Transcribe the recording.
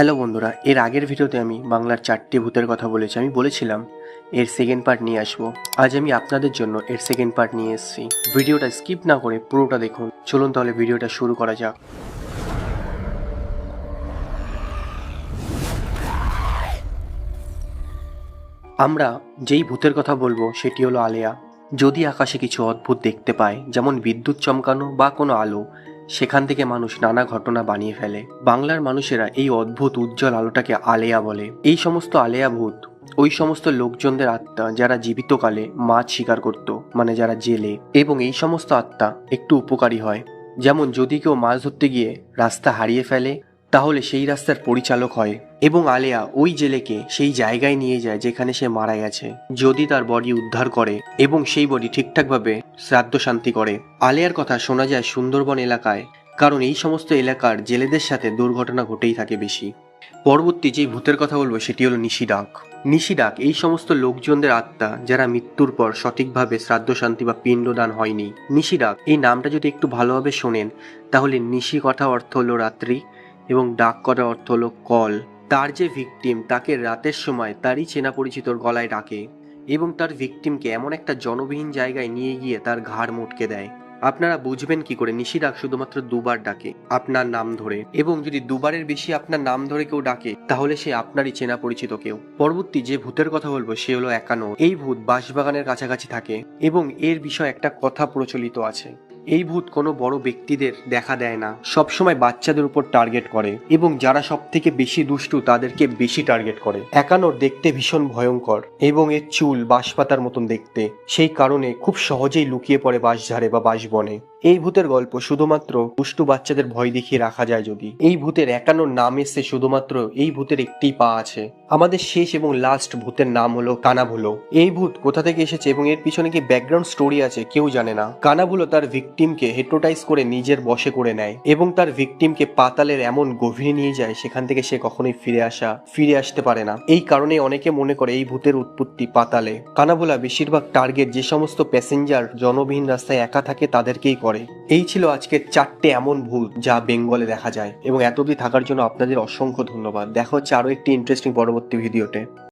Hello বন্ধুরা, এর আগের ভিডিওতে আমি বাংলার চারটি ভূতের কথা বলেছি। আমি বলেছিলাম, এর সেকেন্ড পার্ট নিয়ে আসব। আজ আমি আপনাদের জন্য এর সেকেন্ড পার্ট নিয়ে এসেছি। ভিডিওটা স্কিপ না করে পুরোটা দেখুন। চলুন তাহলে ভিডিওটা শুরু করা যাক। আমরা যেই ভূতের কথা বলব, সেটি হলো আলেয়া। যদি আকাশে কিছু অদ্ভুত দেখতে পায়, যেমন বিদ্যুৎ চমকানো বা কোনো আলো সেখান থেকে মানুষ নানা ঘটনা বানিয়ে ফেলে। বাংলার মানুষেরা এই অদ্ভুত, উজ্জ্বল আলোটাকে আলেয়া বলে। এই সমস্ত আলেয়া ভূত, ওই সমস্ত লোকজনদের আত্মা যারা জীবিতকালে মাছ শিকার করত মানে যারা জেলে, এবং এই সমস্ত আত্মা একটু উপকারী হয়। যেমন যদি কেউ মাছ ধরতে গিয়ে রাস্তা হারিয়ে ফেলে তাহলে সেই রাস্তার পরিচালক হয় এবং আলেয়া ওই জেলেকে সেই জায়গায় নিয়ে যায় যেখানে সে মারা গেছে। যদি তার বডি উদ্ধার করে এবং সেই বডি ঠিকঠাকভাবে শ্রাদ্ধ শান্তি করে। আলেয়ার কথা শোনা যায় সুন্দরবন এলাকায়, কারণ এই সমস্ত এলাকার জেলেদের সাথে দুর্ঘটনা ঘটেই থাকে বেশি। পরবর্তী যে ভূতের কথা বলব সেটি হলো নিশিডাক নিশিডাক এই সমস্ত লোকজনদের আত্মা যারা মৃত্যুর পর সঠিকভাবে শ্রাদ্ধ শান্তি বা পিণ্ডদান হয়নি। নিশিডাক এই নামটা যদি একটু ভালোভাবে শোনেন, তাহলে নিশি কথা অর্থ হলো রাত্রি। এবং ডাক করার অর্থ হলো কল। তার যে ভিকটিম তাকে রাতের সময় তারই চেনা পরিচিতর গলায় ডাকে এবং তার ভিকটিমকে এমন একটা জনবিহীন জায়গায় নিয়ে গিয়ে তার ঘাড় মুটকে দেয়। আপনারা বুঝবেন কি করে নিশিডাক শুধুমাত্র দুবার ডাকে আপনার নাম ধরে এবং যদি দুবারের বেশি আপনার নাম ধরে কেউ ডাকে, তাহলে সে আপনারই চেনা পরিচিত কেউ। পরবর্তী যে ভূতের কথা বলব, সে হলো একানো এই ভূত বাঁশবাগানের কাছাকাছি থাকে এবং এর বিষয়ে একটা কথা প্রচলিত আছে। এই ভূত কোনো বড় ব্যক্তিদের দেখা দেয় না। সবসময় বাচ্চাদের উপর টার্গেট করে এবং যারা সব থেকে বেশি দুষ্টু তাদেরকে বেশি টার্গেট করে। একানোর দেখতে ভীষণ ভয়ঙ্কর এবং এর চুল বাঁশপাতার মতন দেখতে। সেই কারণে খুব সহজেই লুকিয়ে পড়ে বাঁশঝাড়ে বা বাঁশবনে। এই ভূতের গল্প শুধুমাত্র দুষ্টু বাচ্চাদের ভয় দেখিয়ে রাখা যায় যদি। এই ভূতের একানোর নাম এসে শুধুমাত্র এই ভূতের একটি পা আছে। আমাদের শেষ এবং লাস্ট ভূতের নাম হলো কানাভুলো। এই ভূত কোথা থেকে এসেছে এবং এর পিছনে কি ব্যাকগ্রাউন্ড স্টোরি আছে কেউ জানে না। কানাভুলো তার ভিকটিমকে হেট্রোটাইজ করে নিজের বশে করে নেয় এবং তার ভিকটিমকে পাতালের এমন গভীরে নিয়ে যায় সেখান থেকে সে কখনোই ফিরে আসা, ফিরে আসতে পারে না। এই কারণে অনেকে মনে করে এই ভূতের উৎপত্তি পাতালে। কানাভোলা বেশিরভাগ টার্গেট যে সমস্ত প্যাসেঞ্জার জনবিহীন রাস্তায় একা থাকে তাদেরকেই করে। এই ছিল আজকের চারটে এমন ভূত যা বেঙ্গলে দেখা যায়। এবং এত থাকার জন্য আপনাদের অসংখ্য ধন্যবাদ। দেখা হচ্ছে আরও একটি ইন্টারেস্টিং পরবর্তী ভিডিওতে।